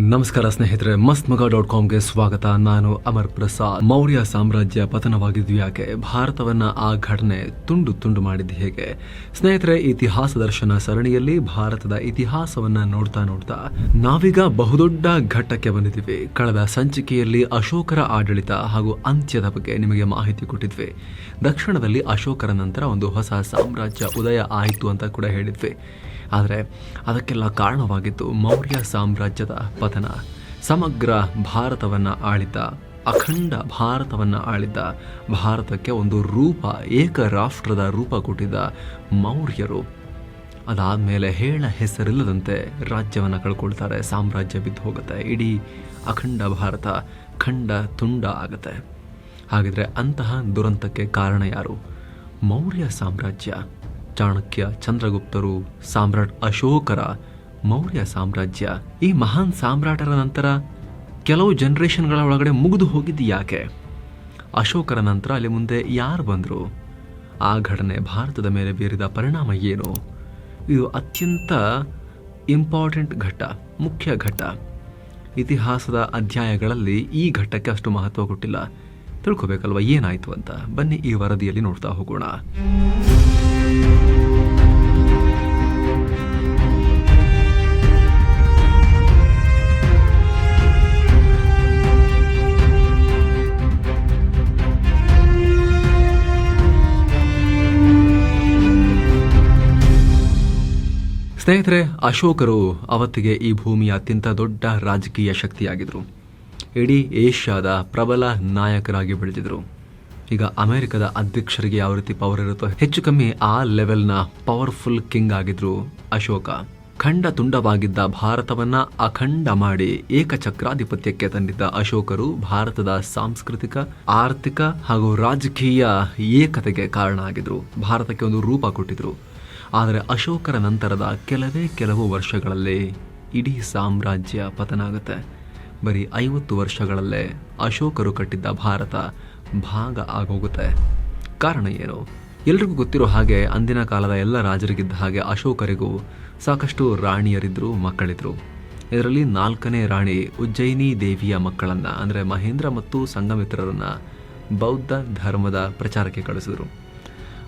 ನಮಸ್ಕಾರ ಸ್ನೇಹಿತರೆ ಮಸ್ತ್ ಮಗ ಡಾಟ್ ಕಾಮ್ಗೆ ಸ್ವಾಗತ. ನಾನು ಅಮರ್ ಪ್ರಸಾದ್. ಮೌರ್ಯ ಸಾಮ್ರಾಜ್ಯ ಪತನವಾಗಿದ್ದು ಯಾಕೆ? ಭಾರತವನ್ನ ಆ ಘಟನೆ ತುಂಡು ತುಂಡು ಮಾಡಿದ್ದು ಹೇಗೆ? ಸ್ನೇಹಿತರೆ, ಇತಿಹಾಸ ದರ್ಶನ ಸರಣಿಯಲ್ಲಿ ಭಾರತದ ಇತಿಹಾಸವನ್ನ ನೋಡ್ತಾ ನೋಡ್ತಾ ನಾವೀಗ ಬಹುದೊಡ್ಡ ಘಟ್ಟಕ್ಕೆ ಬಂದಿದ್ದೀವಿ. ಕಳೆದ ಸಂಚಿಕೆಯಲ್ಲಿ ಅಶೋಕರ ಆಡಳಿತ ಹಾಗೂ ಅಂತ್ಯದ ಬಗ್ಗೆ ನಿಮಗೆ ಮಾಹಿತಿ ಕೊಟ್ಟಿದ್ವಿ. ದಕ್ಷಿಣದಲ್ಲಿ ಅಶೋಕರ ನಂತರ ಒಂದು ಹೊಸ ಸಾಮ್ರಾಜ್ಯ ಉದಯ ಆಯಿತು ಅಂತ ಕೂಡ ಹೇಳಿದ್ವಿ. ಆದರೆ ಅದಕ್ಕೆಲ್ಲ ಕಾರಣವಾಗಿದ್ದು ಮೌರ್ಯ ಸಾಮ್ರಾಜ್ಯದ ಪತನ. ಸಮಗ್ರ ಭಾರತವನ್ನು ಆಳಿದ ಅಖಂಡ ಭಾರತವನ್ನು ಆಳಿದ್ದ, ಭಾರತಕ್ಕೆ ಒಂದು ರೂಪ ಏಕ ರಾಷ್ಟ್ರದ ರೂಪ ಕೊಟ್ಟಿದ್ದ ಮೌರ್ಯರು. ಅದಾದಮೇಲೆ ಹೇಳ ಹೆಸರಿಲ್ಲದಂತೆ ರಾಜ್ಯವನ್ನು ಕಳ್ಕೊಳ್ತಾರೆ. ಸಾಮ್ರಾಜ್ಯ ಬಿದ್ದು ಹೋಗುತ್ತೆ. ಇಡೀ ಅಖಂಡ ಭಾರತ ಖಂಡ ತುಂಡ ಆಗುತ್ತೆ. ಹಾಗಿದ್ರೆ ಅಂತಹ ದುರಂತಕ್ಕೆ ಕಾರಣ ಯಾರು? ಮೌರ್ಯ ಸಾಮ್ರಾಜ್ಯ. ಚಾಣಕ್ಯ, ಚಂದ್ರಗುಪ್ತರು, ಸಾಮ್ರಾಟ್ ಅಶೋಕರ ಮೌರ್ಯ ಸಾಮ್ರಾಜ್ಯ. ಈ ಮಹಾನ್ ಸಾಮ್ರಾಟರ ನಂತರ ಕೆಲವು ಜನರೇಷನ್ಗಳ ಒಳಗಡೆ ಮುಗಿದು ಹೋಗಿದ್ದು ಯಾಕೆ? ಅಶೋಕರ ನಂತರ ಅಲ್ಲಿ ಮುಂದೆ ಯಾರು ಬಂದರು? ಆ ಘಟನೆ ಭಾರತದ ಮೇಲೆ ಬೀರಿದ ಪರಿಣಾಮ ಏನು? ಇದು ಅತ್ಯಂತ ಇಂಪಾರ್ಟೆಂಟ್ ಘಟ್ಟ, ಮುಖ್ಯ ಘಟ್ಟ. ಇತಿಹಾಸದ ಅಧ್ಯಾಯಗಳಲ್ಲಿ ಈ ಘಟ್ಟಕ್ಕೆ ಅಷ್ಟು ಮಹತ್ವ ಕೊಟ್ಟಿಲ್ಲ. ತಿಳ್ಕೋಬೇಕಲ್ವ ಏನಾಯಿತು ಅಂತ? ಬನ್ನಿ ಈ ವರದಿಯಲ್ಲಿ ನೋಡ್ತಾ ಹೋಗೋಣ. ಸ್ನೇಹಿತರೆ, ಅಶೋಕರು ಅವತ್ತಿಗೆ ಈ ಭೂಮಿಯ ಅತ್ಯಂತ ದೊಡ್ಡ ರಾಜಕೀಯ ಶಕ್ತಿಯಾಗಿದ್ರು. ಇಡೀ ಏಷ್ಯಾದ ಪ್ರಬಲ ನಾಯಕರಾಗಿ ಬೆಳೆದಿದ್ರು. ಈಗ ಅಮೆರಿಕದ ಅಧ್ಯಕ್ಷರಿಗೆ ಯಾವ ರೀತಿ ಪವರ್ ಇರುತ್ತೋ, ಹೆಚ್ಚು ಕಮ್ಮಿ ಆ ಲೆವೆಲ್ನ ಪವರ್ಫುಲ್ ಕಿಂಗ್ ಆಗಿದ್ರು ಅಶೋಕ. ಖಂಡ ತುಂಡವಾಗಿದ್ದ ಭಾರತವನ್ನ ಅಖಂಡ ಮಾಡಿ ಏಕಚಕ್ರಾಧಿಪತ್ಯಕ್ಕೆ ತಂದಿದ್ದ ಅಶೋಕರು ಭಾರತದ ಸಾಂಸ್ಕೃತಿಕ, ಆರ್ಥಿಕ ಹಾಗೂ ರಾಜಕೀಯ ಏಕತೆಗೆ ಕಾರಣ ಆಗಿದ್ರು. ಭಾರತಕ್ಕೆ ಒಂದು ರೂಪ ಕೊಟ್ಟಿದ್ರು. ಆದರೆ ಅಶೋಕರ ನಂತರದ ಕೆಲವೇ ಕೆಲವು ವರ್ಷಗಳಲ್ಲೇ ಇಡೀ ಸಾಮ್ರಾಜ್ಯ ಪತನ ಆಗುತ್ತೆ ಬರೀ ಐವತ್ತು ವರ್ಷಗಳಲ್ಲೇ ಅಶೋಕರು ಕಟ್ಟಿದ್ದ ಭಾರತ ಭಾಗ ಆಗೋಗುತ್ತೆ. ಕಾರಣ ಏನು? ಎಲ್ರಿಗೂ ಗೊತ್ತಿರೋ ಹಾಗೆ ಅಂದಿನ ಕಾಲದ ಎಲ್ಲ ರಾಜರಿಗಿದ್ದ ಹಾಗೆ ಅಶೋಕರಿಗೂ ಸಾಕಷ್ಟು ರಾಣಿಯರಿದ್ದರು ಮಕ್ಕಳಿದ್ರು. ಇದರಲ್ಲಿ ನಾಲ್ಕನೇ ರಾಣಿ ಉಜ್ಜಯಿನಿ ದೇವಿಯ ಮಕ್ಕಳನ್ನು, ಅಂದರೆ ಮಹೇಂದ್ರ ಮತ್ತು ಸಂಗಮಿತ್ರರನ್ನು ಬೌದ್ಧ ಧರ್ಮದ ಪ್ರಚಾರಕ್ಕೆ ಕಳಿಸಿದರು.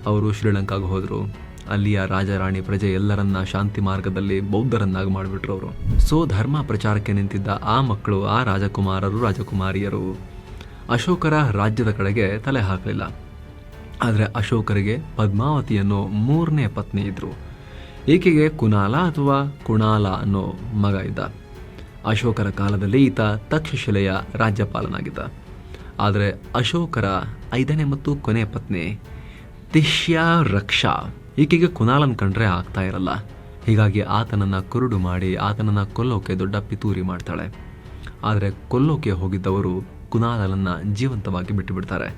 ಅವರು ಶ್ರೀಲಂಕಾಗೆ ಹೋದರು. ಅಲ್ಲಿಯ ರಾಜ, ರಾಣಿ, ಪ್ರಜೆ ಎಲ್ಲರನ್ನ ಶಾಂತಿ ಮಾರ್ಗದಲ್ಲಿ ಬೌದ್ಧರನ್ನಾಗಿ ಮಾಡಿಬಿಟ್ರು ಅವರು. ಸೊ ಧರ್ಮ ಪ್ರಚಾರಕ್ಕೆ ನಿಂತಿದ್ದ ಆ ಮಕ್ಕಳು, ಆ ರಾಜಕುಮಾರರು, ರಾಜಕುಮಾರಿಯರು ಅಶೋಕರ ರಾಜ್ಯದ ಕಡೆಗೆ ತಲೆ ಹಾಕಲಿಲ್ಲ. ಆದರೆ ಅಶೋಕರಿಗೆ ಪದ್ಮಾವತಿ ಅನ್ನೋ ಮೂರನೇ ಪತ್ನಿ ಇದ್ದರು ಈಕೆಗೆ ಕುನಾಲ ಅಥವಾ ಕುಣಾಲ ಅನ್ನೋ ಮಗ ಇದ್ದ. ಅಶೋಕರ ಕಾಲದಲ್ಲಿ ಈತ ತಕ್ಷಶಿಲೆಯ ರಾಜ್ಯಪಾಲನಾಗಿದ್ದ. ಆದರೆ ಅಶೋಕರ ಐದನೇ ಮತ್ತು ಕೊನೆಯ ಪತ್ನಿ ತಿಷ್ಯಾ ರಕ್ಷಾ ಈಕೆಗೆ ಕುನಾಲನ್ ಕಂಡ್ರೆ ಆಗ್ತಾ ಇರಲ್ಲ. ಹೀಗಾಗಿ ಆತನನ್ನ ಕುರುಡು ಮಾಡಿ ಆತನನ್ನ ಕೊಲ್ಲೋಕೆ ದೊಡ್ಡ ಪಿತೂರಿ ಮಾಡ್ತಾಳೆ. ಆದರೆ ಕೊಲ್ಲೋಕೆ ಹೋಗಿದ್ದವರು ಕುನಾಲನನ್ನ ಜೀವಂತವಾಗಿ ಬಿಟ್ಟು ಬಿಡ್ತಾರೆ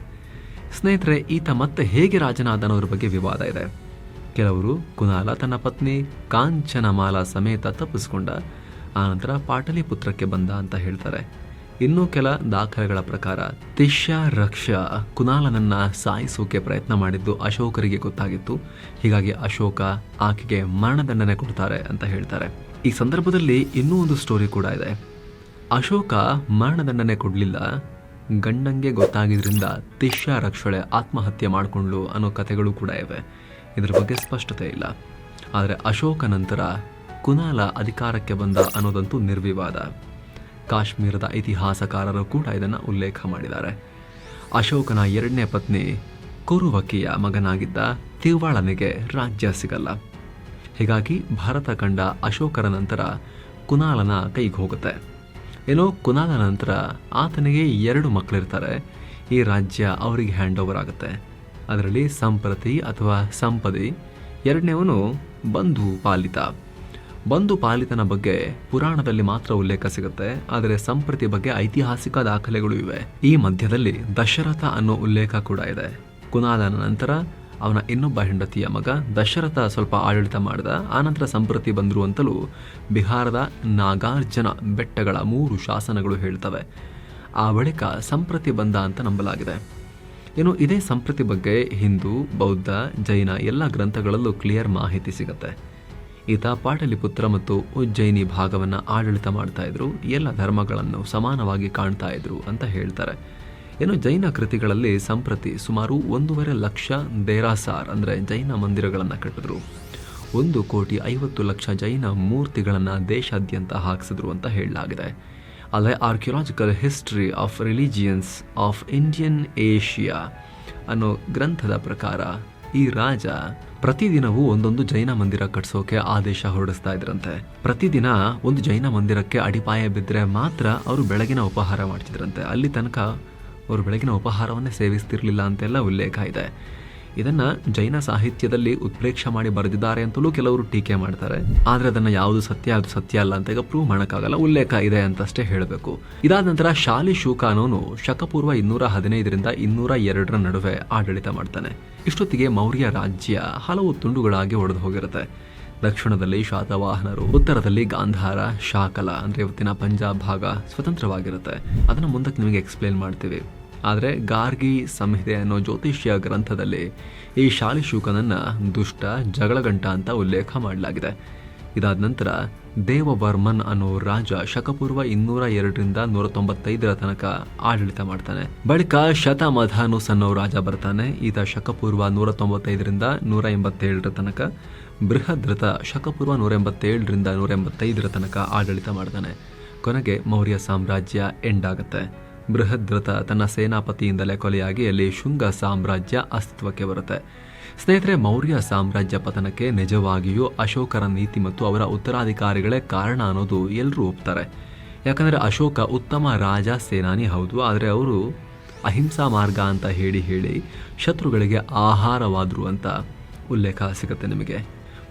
ಸ್ನೇಹಿತರೆ, ಈತ ಮತ್ತೆ ಹೇಗೆ ರಾಜನಾದ ಅನ್ನೋದ್ರ ಬಗ್ಗೆ ವಿವಾದ ಇದೆ? ಕೆಲವರು ಕುನಾಲ ತನ್ನ ಪತ್ನಿ ಕಾಂಚನಮಾಲ ಸಮೇತ ತಪ್ಪಿಸ್ಕೊಂಡ, ಆನಂತರ ಪಾಟಲಿಪುತ್ರಕ್ಕೆ ಬಂದ ಅಂತ ಹೇಳ್ತಾರೆ. ಇನ್ನು ಕೆಲ ದಾಖಲೆಗಳ ಪ್ರಕಾರ, ತಿಶ್ಯ ರಕ್ಷ ಕುನಾಲನನ್ನ ಸಾಯಿಸೋಕೆ ಪ್ರಯತ್ನ ಮಾಡಿದ್ದು ಅಶೋಕರಿಗೆ ಗೊತ್ತಾಗಿತ್ತು. ಹೀಗಾಗಿ ಅಶೋಕ ಆಕೆಗೆ ಮರಣದಂಡನೆ ಕೊಡ್ತಾರೆ ಅಂತ ಹೇಳ್ತಾರೆ. ಈ ಸಂದರ್ಭದಲ್ಲಿ ಇನ್ನೂ ಒಂದು ಸ್ಟೋರಿ ಕೂಡ ಇದೆ. ಅಶೋಕ ಮರಣದಂಡನೆ ಕೊಡಲಿಲ್ಲ. ಗಂಡಂಗೆ ಗೊತ್ತಾಗಿದ್ರಿಂದ ತಿಶ್ಯ ರಕ್ಷಳೆ ಆತ್ಮಹತ್ಯೆ ಮಾಡಿಕೊಂಡ್ಲು ಅನ್ನೋ ಕಥೆಗಳು ಕೂಡ ಇವೆ. ಇದ್ರ ಬಗ್ಗೆ ಸ್ಪಷ್ಟತೆ ಇಲ್ಲ. ಆದರೆ ಅಶೋಕ ನಂತರ ಕುನಾಲ ಅಧಿಕಾರಕ್ಕೆ ಬಂದ ಅನ್ನೋದಂತೂ ನಿರ್ವಿವಾದ. ಕಾಶ್ಮೀರದ ಇತಿಹಾಸಕಾರರು ಕೂಡ ಇದನ್ನು ಉಲ್ಲೇಖ ಮಾಡಿದ್ದಾರೆ. ಅಶೋಕನ ಎರಡನೇ ಪತ್ನಿ ಕುರುವಕಿಯ ಮಗನಾಗಿದ್ದ ತಿವಾಳನಿಗೆ ರಾಜ್ಯ ಸಿಗಲ್ಲ. ಹೀಗಾಗಿ ಭಾರತ ಕಂಡ ಅಶೋಕರ ನಂತರ ಕುನಾಲನ ಕೈಗೆ ಹೋಗುತ್ತೆ. ಏನೋ ಕುನಾಲ ನಂತರ ಆತನಿಗೆ ಎರಡು ಮಕ್ಕಳಿರ್ತಾರೆ. ಈ ರಾಜ್ಯ ಅವರಿಗೆ ಹ್ಯಾಂಡ್ ಓವರ್ ಆಗುತ್ತೆ. ಅದರಲ್ಲಿ ಸಂಪ್ರತಿ ಅಥವಾ ಸಂಪದಿ ಎರಡನೇವನು ಬಂಧು ಪಾಲಿತ. ಬಂಧು ಪಾಲಿತನ ಬಗ್ಗೆ ಪುರಾಣದಲ್ಲಿ ಮಾತ್ರ ಉಲ್ಲೇಖ ಸಿಗುತ್ತೆ, ಆದರೆ ಸಂಪ್ರತಿ ಬಗ್ಗೆ ಐತಿಹಾಸಿಕ ದಾಖಲೆಗಳು ಇವೆ. ಈ ಮಧ್ಯದಲ್ಲಿ ದಶರಥ ಅನ್ನೋ ಉಲ್ಲೇಖ ಕೂಡ ಇದೆ. ಕುನಾಲನ ನಂತರ ಅವನ ಇನ್ನೊಬ್ಬ ಹೆಂಡತಿಯ ಮಗ ದಶರಥ ಸ್ವಲ್ಪ ಆಡಳಿತ ಮಾಡಿದ, ಆನಂತರ ಸಂಪ್ರತಿ ಬಂದರು ಅಂತಲೂ ಬಿಹಾರದ ನಾಗಾರ್ಜುನ ಬೆಟ್ಟಗಳ ಮೂರು ಶಾಸನಗಳು ಹೇಳ್ತವೆ. ಆ ಬಳಿಕ ಸಂಪ್ರತಿ ಬಂದ ಅಂತ ನಂಬಲಾಗಿದೆ. ಇನ್ನು ಇದೇ ಸಂಪ್ರತಿ ಬಗ್ಗೆ ಹಿಂದೂ, ಬೌದ್ಧ, ಜೈನ ಎಲ್ಲ ಗ್ರಂಥಗಳಲ್ಲೂ ಕ್ಲಿಯರ್ ಮಾಹಿತಿ ಸಿಗುತ್ತೆ. ಈತ ಪಾಟಲಿಪುತ್ರ ಮತ್ತು ಉಜ್ಜಯಿನಿ ಭಾಗವನ್ನು ಆಡಳಿತ ಮಾಡ್ತಾ ಇದ್ರು. ಎಲ್ಲ ಧರ್ಮಗಳನ್ನು ಸಮಾನವಾಗಿ ಕಾಣ್ತಾ ಇದ್ರು ಅಂತ ಹೇಳ್ತಾರೆ. ಇನ್ನು ಜೈನ ಕೃತಿಗಳಲ್ಲಿ ಸಂಪ್ರತಿ ಸುಮಾರು ಒಂದೂವರೆ ಲಕ್ಷ ದೇರಾಸಾರ್ ಅಂದರೆ ಜೈನ ಮಂದಿರಗಳನ್ನು ಕಟ್ಟಿದ್ರು. ಒಂದು ಕೋಟಿ ಐವತ್ತು ಲಕ್ಷ ಜೈನ ಮೂರ್ತಿಗಳನ್ನು ದೇಶಾದ್ಯಂತ ಹಾಕಿಸಿದ್ರು ಅಂತ ಹೇಳಲಾಗಿದೆ. ಅಲ್ಲದೆ archaeological history of religions of Indian Asia ಅನ್ನೋ ಗ್ರಂಥದ ಪ್ರಕಾರ ಈ ರಾಜ ಪ್ರತಿದಿನವೂ ಒಂದೊಂದು ಜೈನ ಮಂದಿರ ಕಟ್ಸೋಕೆ ಆದೇಶ ಹೊರಡಿಸ್ತಾ ಇದ್ರಂತೆ. ಪ್ರತಿದಿನ ಒಂದು ಜೈನ ಮಂದಿರಕ್ಕೆ ಅಡಿಪಾಯ ಬಿದ್ದರೆ ಮಾತ್ರ ಅವರು ಬೆಳಗಿನ ಉಪಹಾರ ಮಾಡ್ತಿದ್ರಂತೆ. ಅಲ್ಲಿ ತನಕ ಅವರು ಬೆಳಗಿನ ಉಪಹಾರವನ್ನೇ ಸೇವಿಸ್ತಿರ್ಲಿಲ್ಲ ಅಂತೆಲ್ಲ ಉಲ್ಲೇಖ ಇದೆ. ಇದನ್ನ ಜೈನ ಸಾಹಿತ್ಯದಲ್ಲಿ ಉತ್ಪ್ರೇಕ್ಷ ಮಾಡಿ ಬರೆದಿದ್ದಾರೆ ಅಂತಲೂ ಕೆಲವರು ಟೀಕೆ ಮಾಡ್ತಾರೆ. ಆದ್ರೆ ಅದನ್ನ ಯಾವುದು ಸತ್ಯ, ಅದು ಸತ್ಯ ಅಲ್ಲ ಅಂತ ಈಗ ಪ್ರೂವ್ ಮಾಡೋಕ್ಕಾಗಲ್ಲ, ಉಲ್ಲೇಖ ಇದೆ ಅಂತಷ್ಟೇ ಹೇಳಬೇಕು. ಇದಾದ ನಂತರ ಶಾಲಿ ಶೂಕ ಅನ್ನೋನು ಶಕಪೂರ್ವ ಇನ್ನೂರ ಹದಿನೈದರಿಂದ ಇನ್ನೂರ ಎರಡರ ನಡುವೆ ಆಡಳಿತ ಮಾಡ್ತಾನೆ. ಇಷ್ಟೊತ್ತಿಗೆ ಮೌರ್ಯ ರಾಜ್ಯ ಹಲವು ತುಂಡುಗಳಾಗಿ ಒಡೆದು ಹೋಗಿರುತ್ತೆ. ದಕ್ಷಿಣದಲ್ಲಿ ಶಾತವಾಹನರು, ಉತ್ತರದಲ್ಲಿ ಗಾಂಧಾರ, ಶಾಕಲ, ಅಂದ್ರೆ ಇವತ್ತಿನ ಪಂಜಾಬ್ ಭಾಗ ಸ್ವತಂತ್ರವಾಗಿರುತ್ತೆ. ಅದನ್ನ ಮುಂದಕ್ಕೆ ನಿಮಗೆ ಎಕ್ಸ್ಪ್ಲೇನ್ ಮಾಡ್ತೀವಿ. ಆದರೆ ಗಾರ್ಗಿ ಸಂಹಿತೆ ಅನ್ನೋ ಜ್ಯೋತಿಷ್ಯ ಗ್ರಂಥದಲ್ಲಿ ಈ ಶಾಲಿಶೂಕನನ್ನ ದುಷ್ಟ, ಜಗಳಗಂಟ ಅಂತ ಉಲ್ಲೇಖ ಮಾಡಲಾಗಿದೆ. ಇದಾದ ನಂತರ ದೇವವರ್ಮನ್ ಅನ್ನೋ ರಾಜ ಶಕಪೂರ್ವ ಇನ್ನೂರ ಎರಡರಿಂದ ನೂರ ತೊಂಬತ್ತೈದರ ತನಕ ಆಡಳಿತ ಮಾಡ್ತಾನೆ. ಬಳಿಕ ಶತಮಧಾನುಸ್ ಅನ್ನೋ ರಾಜ ಬರ್ತಾನೆ. ಈತ ಶಕಪೂರ್ವ ನೂರ ತೊಂಬತ್ತೈದರಿಂದ ನೂರ ಎಂಬತ್ತೇಳರ ತನಕ, ಬೃಹದ್ರಥ ಶಕಪೂರ್ವ ನೂರ ಎಂಬತ್ತೇಳರಿಂದ ನೂರ ಎಂಬತ್ತೈದರ ತನಕ ಆಡಳಿತ ಮಾಡ್ತಾನೆ. ಕೊನೆಗೆ ಮೌರ್ಯ ಸಾಮ್ರಾಜ್ಯ ಎಂಡ್ ಆಗುತ್ತೆ. ಬೃಹದ್ರಥ ತನ್ನ ಸೇನಾಪತಿಯಿಂದಲೇ ಕೊಲೆಯಾಗಿ ಅಲ್ಲಿ ಶುಂಗ ಸಾಮ್ರಾಜ್ಯ ಅಸ್ತಿತ್ವಕ್ಕೆ ಬರುತ್ತೆ. ಸ್ನೇಹಿತರೆ, ಮೌರ್ಯ ಸಾಮ್ರಾಜ್ಯ ಪತನಕ್ಕೆ ನಿಜವಾಗಿಯೂ ಅಶೋಕರ ನೀತಿ ಮತ್ತು ಅವರ ಉತ್ತರಾಧಿಕಾರಿಗಳೇ ಕಾರಣ ಅನ್ನೋದು ಎಲ್ಲರೂ ಒಪ್ತಾರೆ. ಯಾಕಂದರೆ ಅಶೋಕ ಉತ್ತಮ ರಾಜ, ಸೇನಾನಿ ಹೌದು, ಆದರೆ ಅವರು ಅಹಿಂಸಾ ಮಾರ್ಗ ಅಂತ ಹೇಳಿ ಹೇಳಿ ಶತ್ರುಗಳಿಗೆ ಆಹಾರವಾದರು ಅಂತ ಉಲ್ಲೇಖ ಸಿಗುತ್ತೆ ನಿಮಗೆ.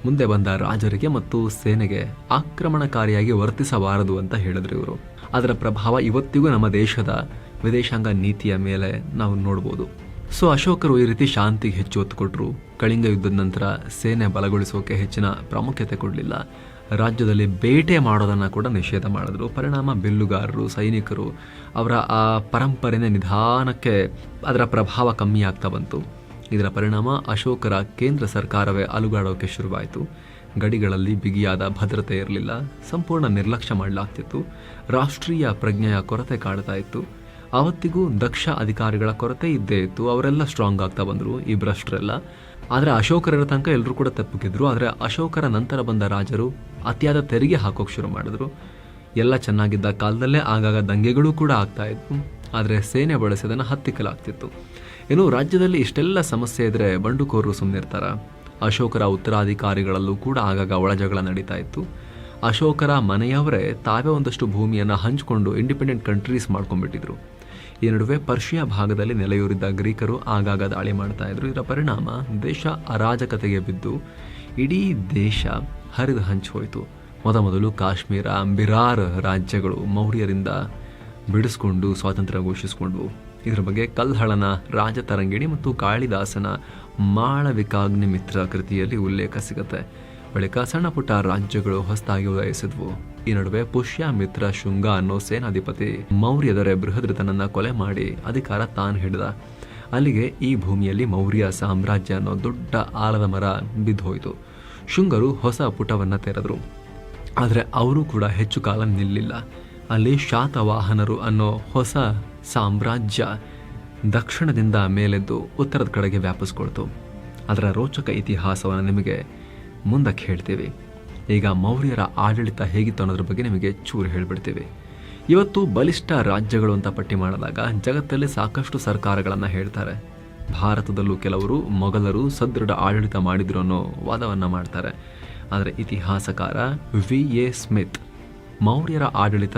ಮುಂದೆ ಬಂದ ರಾಜರಿಗೆ ಮತ್ತು ಸೇನೆಗೆ ಆಕ್ರಮಣಕಾರಿಯಾಗಿ ವರ್ತಿಸಬಾರದು ಅಂತ ಹೇಳಿದ್ರು ಇವರು. ಅದರ ಪ್ರಭಾವ ಇವತ್ತಿಗೂ ನಮ್ಮ ದೇಶದ ವಿದೇಶಾಂಗ ನೀತಿಯ ಮೇಲೆ ನಾವು ನೋಡ್ಬೋದು. ಸೊ ಅಶೋಕರು ಈ ರೀತಿ ಶಾಂತಿಗೆ ಹೆಚ್ಚು ಒತ್ತು ಕೊಟ್ಟರು ಕಳಿಂಗ ಯುದ್ಧದ ನಂತರ ಸೇನೆ ಬಲಗೊಳಿಸೋಕೆ ಹೆಚ್ಚಿನ ಪ್ರಾಮುಖ್ಯತೆ ಕೊಡಲಿಲ್ಲ. ರಾಜ್ಯದಲ್ಲಿ ಬೇಟೆ ಮಾಡೋದನ್ನು ಕೂಡ ನಿಷೇಧ ಮಾಡಿದ್ರು. ಪರಿಣಾಮ ಬಿಲ್ಲುಗಾರರು, ಸೈನಿಕರು ಅವರ ಆ ಪರಂಪರೆನೇ ನಿಧಾನಕ್ಕೆ ಅದರ ಪ್ರಭಾವ ಕಮ್ಮಿ ಆಗ್ತಾ ಬಂತು. ಇದರ ಪರಿಣಾಮ ಅಶೋಕರ ಕೇಂದ್ರ ಸರ್ಕಾರವೇ ಅಲುಗಾಡೋಕೆ ಶುರುವಾಯಿತು. ಗಡಿಗಳಲ್ಲಿ ಬಿಗಿಯಾದ ಭದ್ರತೆ ಇರಲಿಲ್ಲ. ಸಂಪೂರ್ಣ ನಿರ್ಲಕ್ಷ್ಯ ಮಾಡಲಾಗ್ತಿತ್ತು. ರಾಷ್ಟ್ರೀಯ ಪ್ರಜ್ಞೆಯ ಕೊರತೆ ಕಾಡ್ತಾ ಇತ್ತು. ಆವತ್ತಿಗೂ ದಕ್ಷ ಅಧಿಕಾರಿಗಳ ಕೊರತೆ ಇದ್ದೇ ಇತ್ತು. ಅವರೆಲ್ಲ ಸ್ಟ್ರಾಂಗ್ ಆಗ್ತಾ ಬಂದರು, ಈ ಭ್ರಷ್ಟರೆಲ್ಲ. ಆದರೆ ಅಶೋಕರ ತನಕ ಎಲ್ಲರೂ ಕೂಡ ತಪ್ಪುಗಿದ್ರು. ಆದರೆ ಅಶೋಕರ ನಂತರ ಬಂದ ರಾಜರು ಅತಿಯಾದ ತೆರಿಗೆ ಹಾಕೋಕೆ ಶುರು ಮಾಡಿದ್ರು. ಎಲ್ಲ ಚೆನ್ನಾಗಿದ್ದ ಕಾಲದಲ್ಲೇ ಆಗಾಗ ದಂಗೆಗಳು ಕೂಡ ಆಗ್ತಾ ಇತ್ತು ಆದರೆ ಸೇನೆ ಬಳಸೋದನ್ನು ಹತ್ತಿಕ್ಕಲಾಗ್ತಿತ್ತು. ಏನು ರಾಜ್ಯದಲ್ಲಿ ಇಷ್ಟೆಲ್ಲ ಸಮಸ್ಯೆ ಇದ್ರೆ ಬಂಡುಕೋರರು ಸುಮ್ಮನಿರ್ತಾರ ಅಶೋಕರ ಉತ್ತರಾಧಿಕಾರಿಗಳಲ್ಲೂ ಕೂಡ ಆಗಾಗ ಒಳಜಗಳ ನಡೀತಾ ಇತ್ತು. ಅಶೋಕರ ಮನೆಯವರೇ ತಾವೇ ಒಂದಷ್ಟು ಭೂಮಿಯನ್ನು ಹಂಚಿಕೊಂಡು ಇಂಡಿಪೆಂಡೆಂಟ್ ಕಂಟ್ರೀಸ್ ಮಾಡ್ಕೊಂಡ್ಬಿಟ್ಟಿದ್ರು. ಈ ನಡುವೆ ಪರ್ಷಿಯಾ ಭಾಗದಲ್ಲಿ ನೆಲೆಯೂರಿದ್ದ ಗ್ರೀಕರು ಆಗಾಗ ದಾಳಿ ಮಾಡ್ತಾ ಇದ್ರು. ಇದರ ಪರಿಣಾಮ ದೇಶ ಅರಾಜಕತೆಗೆ ಬಿದ್ದು ಇಡೀ ದೇಶ ಹರಿದು ಹಂಚಿ ಹೋಯಿತು. ಮೊದಮೊದಲು ಕಾಶ್ಮೀರ, ಬಿರಾರ್ ರಾಜ್ಯಗಳು ಮೌರ್ಯರಿಂದ ಬಿಡಿಸ್ಕೊಂಡು ಸ್ವಾತಂತ್ರ್ಯ ಘೋಷಿಸಿಕೊಂಡು, ಇದರ ಬಗ್ಗೆ ಕಲ್ಹಳನ ರಾಜತರಂಗಿಣಿ ಮತ್ತು ಕಾಳಿದಾಸನ ಮಾಳವಿಕಾಗ್ನಿ ಮಿತ್ರ ಕೃತಿಯಲ್ಲಿ ಉಲ್ಲೇಖ ಸಿಗುತ್ತೆ. ಬಳಿಕ ಸಣ್ಣ ಪುಟ್ಟ ರಾಜ್ಯಗಳು ಹೊಸದಾಗಿ ಉದಯಿಸಿದ್ವು ಈ ನಡುವೆ ಪುಷ್ಯಮಿತ್ರ ಶೃಂಗ ಅನ್ನೋ ಸೇನಾಧಿಪತಿ ಮೌರ್ಯದರೆ ಬೃಹದ್ರತನನ್ನ ಕೊಲೆ ಮಾಡಿ ಅಧಿಕಾರ ತಾನು ಹಿಡಿದ. ಅಲ್ಲಿಗೆ ಈ ಭೂಮಿಯಲ್ಲಿ ಮೌರ್ಯ ಸಾಮ್ರಾಜ್ಯ ಅನ್ನೋ ದೊಡ್ಡ ಆಲದ ಮರ ಬಿದ್ದು ಶೃಂಗರು ಶುಂಗರು ಹೊಸ ಪುಟವನ್ನ ತೆರೆದ್ರು. ಆದರೆ ಅವರು ಕೂಡ ಹೆಚ್ಚು ಕಾಲ ನಿಲ್ಲಿಲ್ಲ. ಅಲ್ಲಿ ಶಾತವಾಹನರು ಅನ್ನೋ ಹೊಸ ಸಾಮ್ರಾಜ್ಯ ದಕ್ಷಿಣದಿಂದ ಮೇಲೆದ್ದು ಉತ್ತರದ ಕಡೆಗೆ ವ್ಯಾಪಿಸ್ಕೊಳ್ತು. ಅದರ ರೋಚಕ ಇತಿಹಾಸವನ್ನು ನಿಮಗೆ ಮುಂದಕ್ಕೆ ಹೇಳ್ತೀವಿ. ಈಗ ಮೌರ್ಯರ ಆಡಳಿತ ಹೇಗಿತ್ತು ಅನ್ನೋದ್ರ ಬಗ್ಗೆ ನಿಮಗೆ ಚೂರು ಹೇಳಿಬಿಡ್ತೀವಿ. ಇವತ್ತು ಬಲಿಷ್ಠ ರಾಜ್ಯಗಳು ಅಂತ ಪಟ್ಟಿ ಮಾಡಿದಾಗ ಜಗತ್ತಲ್ಲಿ ಸಾಕಷ್ಟು ಸರ್ಕಾರಗಳನ್ನು ಹೇಳ್ತಾರೆ. ಭಾರತದಲ್ಲೂ ಕೆಲವರು ಮೊಘಲರು ಸದೃಢ ಆಡಳಿತ ಮಾಡಿದ್ರು ಅನ್ನೋ ವಾದವನ್ನು ಮಾಡ್ತಾರೆ. ಆದರೆ ಇತಿಹಾಸಕಾರ ವಿ ಎ ಸ್ಮಿತ್ ಮೌರ್ಯರ ಆಡಳಿತ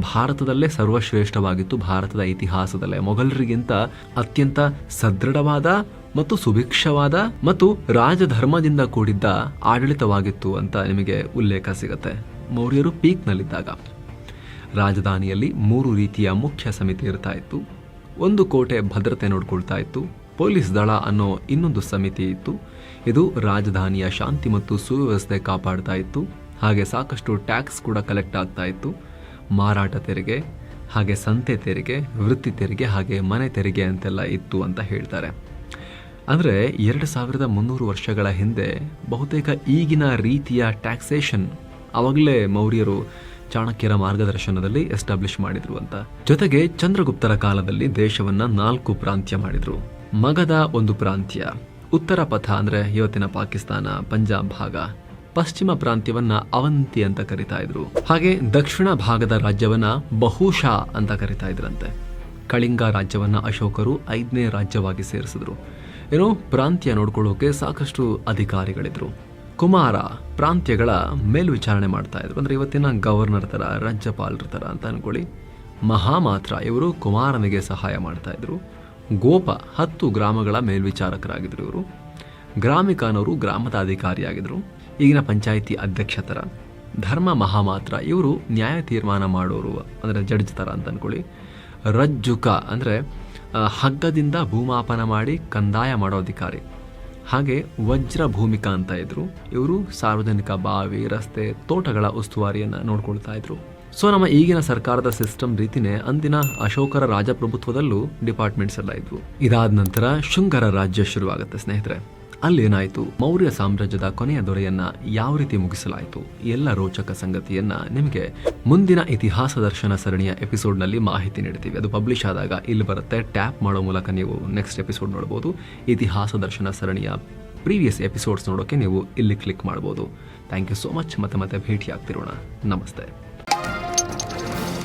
ಭಾರತದಲ್ಲೇ ಸರ್ವಶ್ರೇಷ್ಠವಾಗಿತ್ತು, ಭಾರತದ ಇತಿಹಾಸದಲ್ಲೇ. ಮೊಘಲರಿಗಿಂತ ಅತ್ಯಂತ ಸದೃಢವಾದ ಮತ್ತು ಸುಭಿಕ್ಷವಾದ ಮತ್ತು ರಾಜಧರ್ಮದಿಂದ ಕೂಡಿದ್ದ ಆಡಳಿತವಾಗಿತ್ತು ಅಂತ ನಿಮಗೆ ಉಲ್ಲೇಖ ಸಿಗುತ್ತೆ. ಮೌರ್ಯರು ಪೀಕ್ನಲ್ಲಿದ್ದಾಗ ರಾಜಧಾನಿಯಲ್ಲಿ ಮೂರು ರೀತಿಯ ಮುಖ್ಯ ಸಮಿತಿ ಇರ್ತಾ ಇತ್ತು. ಒಂದು ಕೋಟೆ ಭದ್ರತೆ ನೋಡ್ಕೊಳ್ತಾ ಇತ್ತು. ಪೊಲೀಸ್ ದಳ ಅನ್ನೋ ಇನ್ನೊಂದು ಸಮಿತಿ ಇತ್ತು. ಇದು ರಾಜಧಾನಿಯ ಶಾಂತಿ ಮತ್ತು ಸುವ್ಯವಸ್ಥೆ ಕಾಪಾಡ್ತಾ ಇತ್ತು. ಹಾಗೆ ಸಾಕಷ್ಟು ಟ್ಯಾಕ್ಸ್ ಕೂಡ ಕಲೆಕ್ಟ್ ಆಗ್ತಾ ಇತ್ತು. ಮಾರಾಟ ತೆರಿಗೆ, ಹಾಗೆ ಸಂತೆ ತೆರಿಗೆ, ವೃತ್ತಿ ತೆರಿಗೆ, ಹಾಗೆ ಮನೆ ತೆರಿಗೆ ಅಂತೆಲ್ಲ ಇತ್ತು ಅಂತ ಹೇಳ್ತಾರೆ. ಅಂದರೆ ಎರಡು ಸಾವಿರದ ಮುನ್ನೂರು ವರ್ಷಗಳ ಹಿಂದೆ ಬಹುತೇಕ ಈಗಿನ ರೀತಿಯ ಟ್ಯಾಕ್ಸೇಷನ್ ಆವಾಗಲೇ ಮೌರ್ಯರು ಚಾಣಕ್ಯರ ಮಾರ್ಗದರ್ಶನದಲ್ಲಿ ಎಸ್ಟಾಬ್ಲಿಷ್ ಮಾಡಿದ್ರು ಅಂತ. ಜೊತೆಗೆ ಚಂದ್ರಗುಪ್ತರ ಕಾಲದಲ್ಲಿ ದೇಶವನ್ನ ನಾಲ್ಕು ಪ್ರಾಂತ್ಯ ಮಾಡಿದ್ರು. ಮಗದ ಒಂದು ಪ್ರಾಂತ್ಯ, ಉತ್ತರ ಪಥ ಅಂದ್ರೆ ಇವತ್ತಿನ ಪಾಕಿಸ್ತಾನ, ಪಂಜಾಬ್ ಭಾಗ. ಪಶ್ಚಿಮ ಪ್ರಾಂತ್ಯವನ್ನ ಅವಂತಿ ಅಂತ ಕರಿತಾ ಇದ್ರು. ಹಾಗೆ ದಕ್ಷಿಣ ಭಾಗದ ರಾಜ್ಯವನ್ನ ಬಹುಶಾ ಅಂತ ಕರಿತಾ ಇದ್ರಂತೆ. ಕಳಿಂಗ ರಾಜ್ಯವನ್ನ ಅಶೋಕರು ಐದನೇ ರಾಜ್ಯವಾಗಿ ಸೇರಿಸಿದ್ರು. ಏನೋ ಪ್ರಾಂತ್ಯ ನೋಡ್ಕೊಳ್ಳೋಕೆ ಸಾಕಷ್ಟು ಅಧಿಕಾರಿಗಳಿದ್ರು. ಕುಮಾರ ಪ್ರಾಂತ್ಯಗಳ ಮೇಲ್ವಿಚಾರಣೆ ಮಾಡ್ತಾ ಇದ್ರು. ಅಂದ್ರೆ ಇವತ್ತಿನ ಗವರ್ನರ್ ತರ, ರಾಜ್ಯಪಾಲರ ತರ ಅಂತ ಅನ್ಕೊಳ್ಳಿ. ಮಹಾಮಾತ್ರ ಇವರು ಕುಮಾರನಿಗೆ ಸಹಾಯ ಮಾಡ್ತಾ ಇದ್ರು. ಗೋಪ ಹತ್ತು ಗ್ರಾಮಗಳ ಮೇಲ್ವಿಚಾರಕರಾಗಿದ್ರು ಇವರು. ಗ್ರಾಮಿಕಾನವರು ಗ್ರಾಮದ ಅಧಿಕಾರಿಯಾಗಿದ್ರು. ಈಗಿನ ಪಂಚಾಯಿತಿ ಅಧ್ಯಕ್ಷ ಥರ, ಧರ್ಮ ಮಹಾಮಾತ್ರ, ಇವರು ನ್ಯಾಯ ತೀರ್ಮಾನ ಮಾಡೋರು, ಅಂದರೆ ಜಡ್ಜ್ ಥರ ಅಂತ ಅನ್ಕೊಳ್ಳಿ ರಜ್ಜುಕ ಅಂದರೆ ಹಗ್ಗದಿಂದ ಭೂಮಾಪನ ಮಾಡಿ ಕಂದಾಯ ಮಾಡೋ ಅಧಿಕಾರಿ. ಹಾಗೆ ವಜ್ರ ಭೂಮಿಕಾ ಅಂತ ಇದ್ದರು ಇವರು ಸಾರ್ವಜನಿಕ ಬಾವಿ, ರಸ್ತೆ, ತೋಟಗಳ ಉಸ್ತುವಾರಿಯನ್ನು ನೋಡ್ಕೊಳ್ತಾ ಇದ್ರು. ಸೊ ನಮ್ಮ ಈಗಿನ ಸರ್ಕಾರದ ಸಿಸ್ಟಮ್ ರೀತಿನೇ ಅಂದಿನ ಅಶೋಕರ ರಾಜಪ್ರಭುತ್ವದಲ್ಲೂ ಡಿಪಾರ್ಟ್ಮೆಂಟ್ಸ್ ಎಲ್ಲ ಇದ್ವು. ಇದಾದ ನಂತರ ಶೃಂಗರ ರಾಜ್ಯ ಶುರುವಾಗುತ್ತೆ ಸ್ನೇಹಿತರೆ. ಅಲ್ಲೇನಾಯ್ತು ಮೌರ್ಯ ಸಾಮ್ರಾಜ್ಯದ ಕೊನೆಯ ದೊರೆಯನ್ನ ಯಾವ ರೀತಿ ಮುಗಿಸಲಾಯಿತು? ಎಲ್ಲ ರೋಚಕ ಸಂಗತಿಯನ್ನ ನಿಮಗೆ ಮುಂದಿನ ಇತಿಹಾಸ ದರ್ಶನ ಸರಣಿಯ ಎಪಿಸೋಡ್ನಲ್ಲಿ ಮಾಹಿತಿ ನೀಡ್ತೀವಿ. ಅದು ಪಬ್ಲಿಷ್ ಆದಾಗ ಇಲ್ಲಿ ಬರುತ್ತೆ. ಟ್ಯಾಪ್ ಮಾಡೋ ಮೂಲಕ ನೀವು ನೆಕ್ಸ್ಟ್ ಎಪಿಸೋಡ್ ನೋಡ್ಬೋದು. ಇತಿಹಾಸ ದರ್ಶನ ಸರಣಿಯ ಪ್ರೀವಿಯಸ್ ಎಪಿಸೋಡ್ಸ್ ನೋಡೋಕೆ ನೀವು ಇಲ್ಲಿ ಕ್ಲಿಕ್ ಮಾಡ್ಬೋದು. ಥ್ಯಾಂಕ್ ಯು ಸೋ ಮಚ್ ಮತ್ತೆ ಮತ್ತೆ ಭೇಟಿ ಆಗ್ತಿರೋಣ ನಮಸ್ತೆ.